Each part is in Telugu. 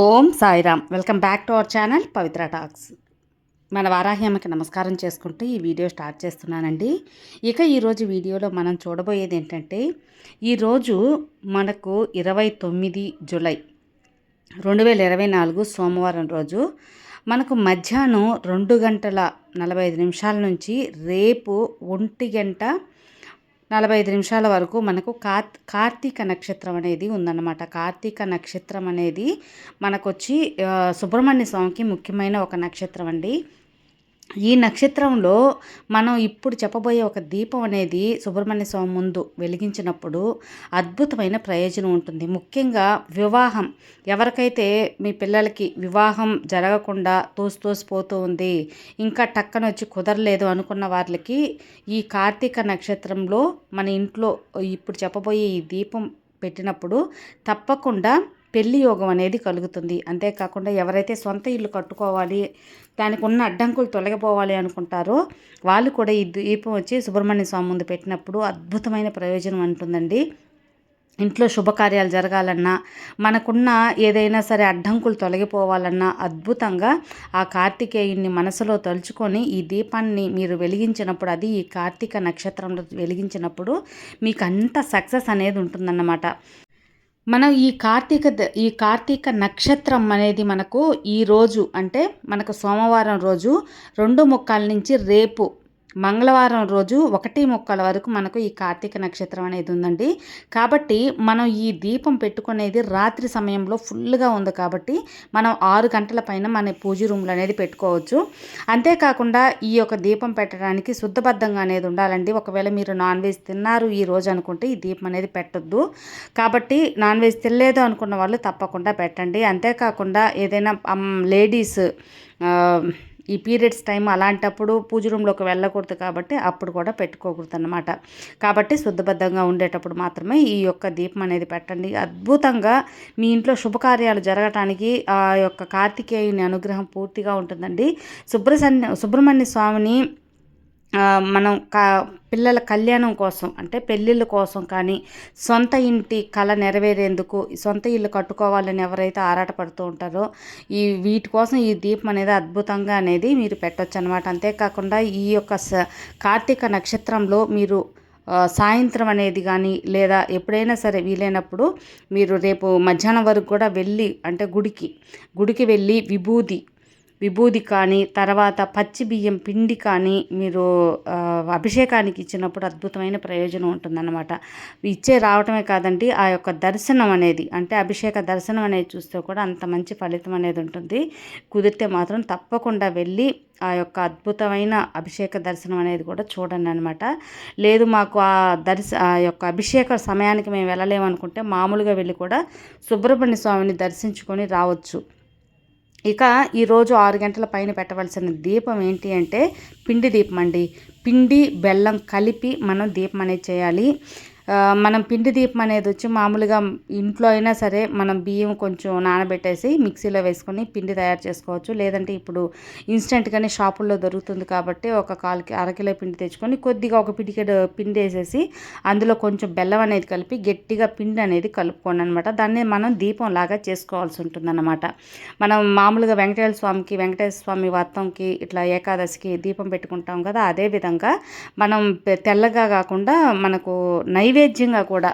Om Sairam. Welcome back to our channel Pavitra talks. మన వారాహ్యమ్మకి నమస్కారం చేసుకుంటూ ఈ వీడియో స్టార్ట్ చేస్తున్నానండి. ఇక ఈరోజు వీడియోలో మనం చూడబోయేది ఏంటంటే ఈరోజు మనకు ఇరవై తొమ్మిది జులై రెండు వేల ఇరవై నాలుగు సోమవారం రోజు మనకు మధ్యాహ్నం రెండు గంటల నలభై ఐదు నిమిషాల నుంచి రేపు ఒంటి గంట నలభై ఐదు నిమిషాల వరకు మనకు కార్ కార్తీక నక్షత్రం అనేది ఉందన్నమాట. కార్తీక నక్షత్రం అనేది మనకొచ్చి సుబ్రహ్మణ్య స్వామికి ముఖ్యమైన ఒక నక్షత్రం అండి. ఈ నక్షత్రంలో మనం ఇప్పుడు చెప్పబోయే ఒక దీపం అనేది సుబ్రహ్మణ్య స్వామి ముందు వెలిగించినప్పుడు అద్భుతమైన ప్రయోజనం ఉంటుంది. ముఖ్యంగా వివాహం. ఎవరికైతే మీ పిల్లలకి వివాహం జరగకుండా తోసి తోసిపోతూ ఉంది ఇంకా టక్కన వచ్చి కుదరలేదు అనుకున్న వాళ్ళకి ఈ కార్తీక నక్షత్రంలో మన ఇంట్లో ఇప్పుడు చెప్పబోయే ఈ దీపం పెట్టినప్పుడు తప్పకుండా పెళ్ళి యోగం అనేది కలుగుతుంది. అంతేకాకుండా ఎవరైతే సొంత ఇల్లు కట్టుకోవాలి దానికి ఉన్న అడ్డంకులు తొలగిపోవాలి అనుకుంటారో వాళ్ళు కూడా ఈ దీపం వచ్చి సుబ్రహ్మణ్య స్వామి ముందు పెట్టినప్పుడు అద్భుతమైన ప్రయోజనం ఉంటుందండి ఇంట్లో శుభకార్యాలు జరగాలన్నా మనకున్న ఏదైనా సరే అడ్డంకులు తొలగిపోవాలన్నా అద్భుతంగా ఆ కార్తికేయుని మనసులో తలుచుకొని ఈ దీపాన్ని మీరు వెలిగించినప్పుడు అది ఈ కార్తీక నక్షత్రంలో వెలిగించినప్పుడు మీకు అంత సక్సెస్ అనేది ఉంటుందన్నమాట. మనం ఈ కార్తీక ఈ కార్తీక నక్షత్రం అనేది మనకు ఈ రోజు అంటే మనకు సోమవారం రోజు రెండు ముక్కాల నుంచి రేపు మంగళవారం రోజు ఒకటి ముక్కల వరకు మనకు ఈ కార్తీక నక్షత్రం అనేది ఉందండి. కాబట్టి మనం ఈ దీపం పెట్టుకునేది రాత్రి సమయంలో ఫుల్గా ఉంది కాబట్టి మనం ఆరు గంటల పైన మన పూజ రూమ్లు అనేది పెట్టుకోవచ్చు. అంతేకాకుండా ఈ యొక్క దీపం పెట్టడానికి శుద్ధబద్ధంగా అనేది ఉండాలండి. ఒకవేళ మీరు నాన్ వెజ్ తిన్నారు ఈ రోజు అనుకుంటే ఈ దీపం అనేది పెట్టొద్దు. కాబట్టి నాన్ వెజ్ తినలేదు అనుకున్న వాళ్ళు తప్పకుండా పెట్టండి. అంతేకాకుండా ఏదైనా లేడీస్ ఈ పీరియడ్స్ టైం అలాంటప్పుడు పూజ రూమ్లోకి వెళ్ళకూడదు కాబట్టి అప్పుడు కూడా పెట్టుకోకూడదు అనమాట కాబట్టి శుద్ధబద్ధంగా ఉండేటప్పుడు మాత్రమే ఈ యొక్క దీపం అనేది పెట్టండి. అద్భుతంగా మీ ఇంట్లో శుభకార్యాలు జరగటానికి ఆ యొక్క కార్తికేయుని అనుగ్రహం పూర్తిగా ఉంటుందండి. సుబ్రసన్య సుబ్రహ్మణ్య స్వామిని మనం కా పిల్లల కళ్యాణం కోసం అంటే పెళ్ళిళ్ళ కోసం కానీ సొంత ఇంటి కళ నెరవేరేందుకు సొంత ఇల్లు కట్టుకోవాలని ఎవరైతే ఆరాటపడుతూ ఉంటారో ఈ వీటి కోసం ఈ దీపం అనేది అద్భుతంగా అనేది మీరు పెట్టవచ్చు అనమాట అంతేకాకుండా ఈ యొక్క కార్తీక నక్షత్రంలో మీరు సాయంత్రం అనేది కానీ లేదా ఎప్పుడైనా సరే వీలైనప్పుడు మీరు రేపు మధ్యాహ్నం వరకు కూడా వెళ్ళి అంటే గుడికి గుడికి వెళ్ళి విభూది విభూది కానీ తర్వాత పచ్చి బియ్యం పిండి కానీ మీరు అభిషేకానికి ఇచ్చినప్పుడు అద్భుతమైన ప్రయోజనం ఉంటుందన్నమాట. ఇచ్చే రావటమే కాదండి ఆ యొక్క దర్శనం అనేది అంటే అభిషేక దర్శనం అనేది చూస్తే కూడా అంత మంచి ఫలితం అనేది ఉంటుంది. కుదిరితే మాత్రం తప్పకుండా వెళ్ళి ఆ యొక్క అద్భుతమైన అభిషేక దర్శనం అనేది కూడా చూడండి అనమాట లేదు మాకు ఆ దర్శ ఆ యొక్క అభిషేక సమయానికి మేము వెళ్ళలేమనుకుంటే మామూలుగా వెళ్ళి కూడా సుబ్రహ్మణ్య స్వామిని దర్శించుకొని రావచ్చు. ఇక ఈరోజు ఆరు గంటల పైన పెట్టవలసిన దీపం ఏంటి అంటే పిండి దీపం అండి. పిండి బెల్లం కలిపి మనం దీపం అనేది చేయాలి. మనం పిండి దీపం అనేది వచ్చి మామూలుగా ఇంట్లో అయినా సరే మనం బియ్యం కొంచెం నానబెట్టేసి మిక్సీలో వేసుకొని పిండి తయారు చేసుకోవచ్చు. లేదంటే ఇప్పుడు ఇన్స్టెంట్గానే షాపుల్లో దొరుకుతుంది కాబట్టి ఒక కాలుకి అరకిలో పిండి తెచ్చుకొని కొద్దిగా ఒక పిడికెడు పిండి వేసేసి అందులో కొంచెం బెల్లం అనేది కలిపి గట్టిగా పిండి అనేది కలుపుకోండి అనమాట దాన్ని మనం దీపం లాగా చేసుకోవాల్సి ఉంటుందన్నమాట. మనం మామూలుగా వెంకటేశ్వర స్వామికి వెంకటేశ్వర స్వామి వ్రతంకి ఇట్లా ఏకాదశికి దీపం పెట్టుకుంటాం కదా అదేవిధంగా మనం తెల్లగా కాకుండా మనకు నై నైవేద్యంగా కూడా.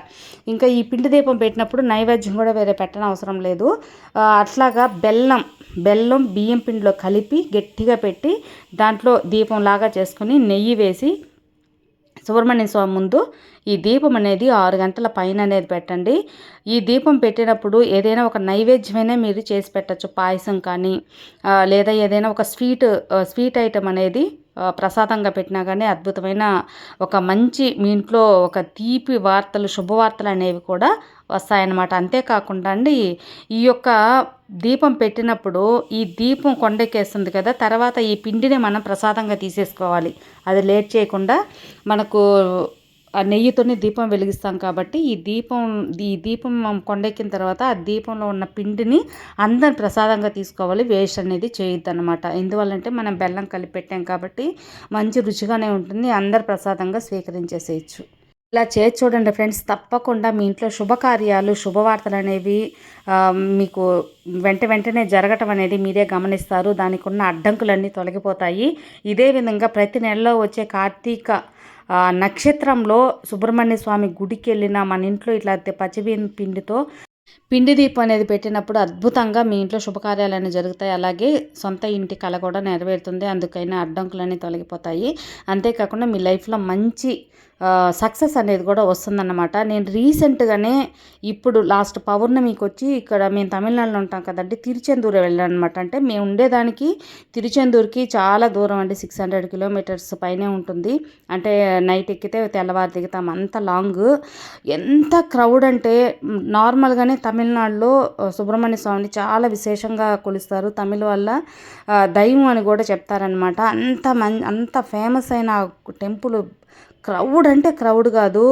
ఇంకా ఈ పిండి దీపం పెట్టినప్పుడు నైవేద్యం కూడా వేరే పెట్టడం అవసరం లేదు అట్లాగా బెల్లం బెల్లం బియ్యం పిండిలో కలిపి గట్టిగా పెట్టి దాంట్లో దీపం లాగా చేసుకొని నెయ్యి వేసి సుబ్రహ్మణ్య స్వామి ముందు ఈ దీపం అనేది ఆరు గంటల పైన అనేది పెట్టండి. ఈ దీపం పెట్టినప్పుడు ఏదైనా ఒక నైవేద్యమైనా మీరు చేసి పెట్టచ్చు. పాయసం కానీ లేదా ఏదైనా ఒక స్వీట్ స్వీట్ ఐటెం అనేది ప్రసాదంగా పెట్టినా కానీ అద్భుతమైన ఒక మంచి మీ ఇంట్లో ఒక తీపి వార్తలు శుభవార్తలు అనేవి కూడా వస్తాయన్నమాట. అంతేకాకుండా అండి ఈ యొక్క దీపం పెట్టినప్పుడు ఈ దీపం కొండెక్కేస్తుంది కదా తర్వాత ఈ పిండిని మనం ప్రసాదంగా తీసేసుకోవాలి. అది లేట్ చేయకుండా మనకు ఆ నెయ్యితోనే దీపం వెలిగిస్తాం కాబట్టి ఈ దీపం ఈ దీపం కొండెక్కిన తర్వాత ఆ దీపంలో ఉన్న పిండిని అందరు ప్రసాదంగా తీసుకోవాలి. వేస్ట్ అనేది చేయొద్దు అనమాట ఎందువల్లంటే మనం బెల్లం కలిపి పెట్టాం కాబట్టి మంచి రుచిగానే ఉంటుంది. అందరు ప్రసాదంగా స్వీకరించేసేయచ్చు. ఇలా చేసి చూడండి ఫ్రెండ్స్ తప్పకుండా మీ ఇంట్లో శుభకార్యాలు శుభవార్తలు అనేవి మీకు వెంట వెంటనే జరగటం అనేది మీరే గమనిస్తారు. దానికి ఉన్న అడ్డంకులన్నీ తొలగిపోతాయి. ఇదే విధంగా ప్రతి నెలలో వచ్చే కార్తీక నక్షత్రంలో సుబ్రహ్మణ్య స్వామి గుడికి వెళ్ళిన మన ఇంట్లో ఇట్లా పచ్చిబియ్యం పిండితో పిండి దీపం అనేది పెట్టినప్పుడు అద్భుతంగా మీ ఇంట్లో శుభకార్యాలన్నీ జరుగుతాయి. అలాగే సొంత ఇంటి కళ కూడా నెరవేరుతుంది. అందుకైనా అడ్డంకులన్నీ తొలగిపోతాయి. అంతేకాకుండా మీ లైఫ్లో మంచి సక్సెస్ అనేది కూడా వస్తుందన్నమాట. నేను రీసెంట్గానే ఇప్పుడు లాస్ట్ పౌర్ణమికి వచ్చి ఇక్కడ మేము తమిళనాడులో ఉంటాం కదండి తిరుచెందూరు వెళ్ళాను అనమాట అంటే మేము ఉండేదానికి తిరుచెందూరుకి చాలా దూరం అండి సిక్స్ హండ్రెడ్ కిలోమీటర్స్ పైనే ఉంటుంది. అంటే నైట్ ఎక్కితే తెల్లవారు దిగుతాం అంత లాంగ్. ఎంత క్రౌడ్ అంటే నార్మల్గానే తమిళనాడులో సుబ్రహ్మణ్య స్వామిని చాలా విశేషంగా కొలుస్తారు. తమిళ వల్ల దైవం అని కూడా చెప్తారనమాట అంత మన్ అంత ఫేమస్ అయిన టెంపుల్ క్రౌడ్ అంటే క్రౌడ్ కాదు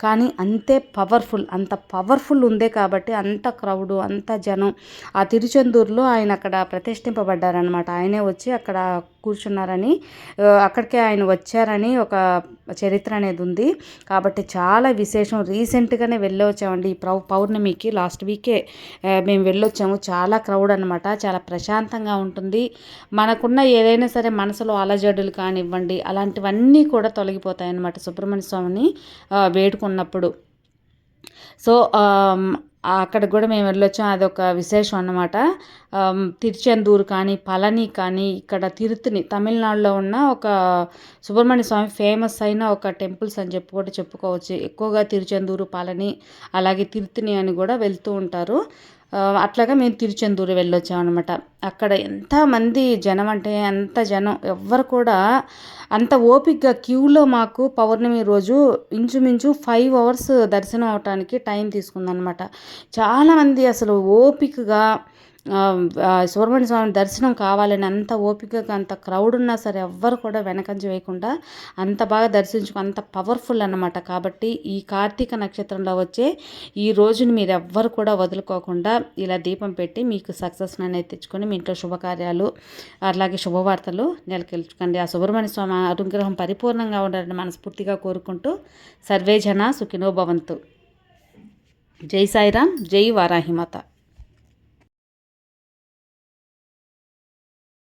కానీ అంతే పవర్ఫుల్ అంత పవర్ఫుల్ ఉందే కాబట్టి అంత క్రౌడ్ అంత జనం. ఆ తిరుచెందూరులో ఆయన అక్కడ ప్రతిష్ఠింపబడ్డారనమాట ఆయనే వచ్చి అక్కడ కూర్చున్నారని అక్కడికే ఆయన వచ్చారని ఒక చరిత్ర అనేది ఉంది. కాబట్టి చాలా విశేషం. రీసెంట్గానే వెళ్ళొచ్చామండి. ఈ పౌ పౌర్ణమికి లాస్ట్ వీకే మేము వెళ్ళొచ్చాము. చాలా క్రౌడ్ అనమాట చాలా ప్రశాంతంగా ఉంటుంది. మనకున్న ఏదైనా సరే మనసులో అలజడులు కానివ్వండి అలాంటివన్నీ కూడా తొలగిపోతాయి అన్నమాట సుబ్రహ్మణ్య స్వామిని వేడుకున్నప్పుడు. సో అక్కడ కూడా మేము వెళ్ళొచ్చాం. అదొక విశేషం అన్నమాట. తిరుచెందూరు కానీ పళని కానీ ఇక్కడ తిరుత్తని తమిళనాడులో ఉన్న ఒక సుబ్రహ్మణ్య స్వామి ఫేమస్ అయిన ఒక టెంపుల్స్ అని చెప్పి కూడా చెప్పుకోవచ్చు. ఎక్కువగా తిరుచెందూరు పళని అలాగే తిరుత్తని అని కూడా వెళ్తూ ఉంటారు. అట్లాగా మేము తిరుచెందూరు వెళ్ళొచ్చాం అనమాట అక్కడ ఎంతమంది జనం అంటే ఎంత జనం. ఎవ్వరు కూడా అంత ఓపిక్గా క్యూలో మాకు పౌర్ణమి రోజు ఇంచుమించు ఫైవ్ అవర్స్ దర్శనం అవటానికి టైం తీసుకుందనమాట చాలామంది అసలు ఓపికగా సుబ్రహ్మణ్య స్వామి దర్శనం కావాలని అంత ఓపికగా అంత క్రౌడ్ ఉన్నా సరే ఎవ్వరు కూడా వెనకంజ వేయకుండా అంత బాగా దర్శించుకు అంత పవర్ఫుల్ అన్నమాట. కాబట్టి ఈ కార్తీక నక్షత్రంలో వచ్చే ఈ రోజుని మీరు ఎవ్వరు కూడా వదులుకోకుండా ఇలా దీపం పెట్టి మీకు సక్సెస్ అనేది తెచ్చుకొని మీ ఇంట్లో శుభకార్యాలు అలాగే శుభవార్తలు నెలకొల్చుకోండి. ఆ సుబ్రహ్మణ్య స్వామి అనుగ్రహం పరిపూర్ణంగా ఉండాలని మనస్ఫూర్తిగా కోరుకుంటూ సర్వేజన సుఖినోభవంతు సుఖినో భవంతు. జై సాయిరామ్ జై వారాహిమాత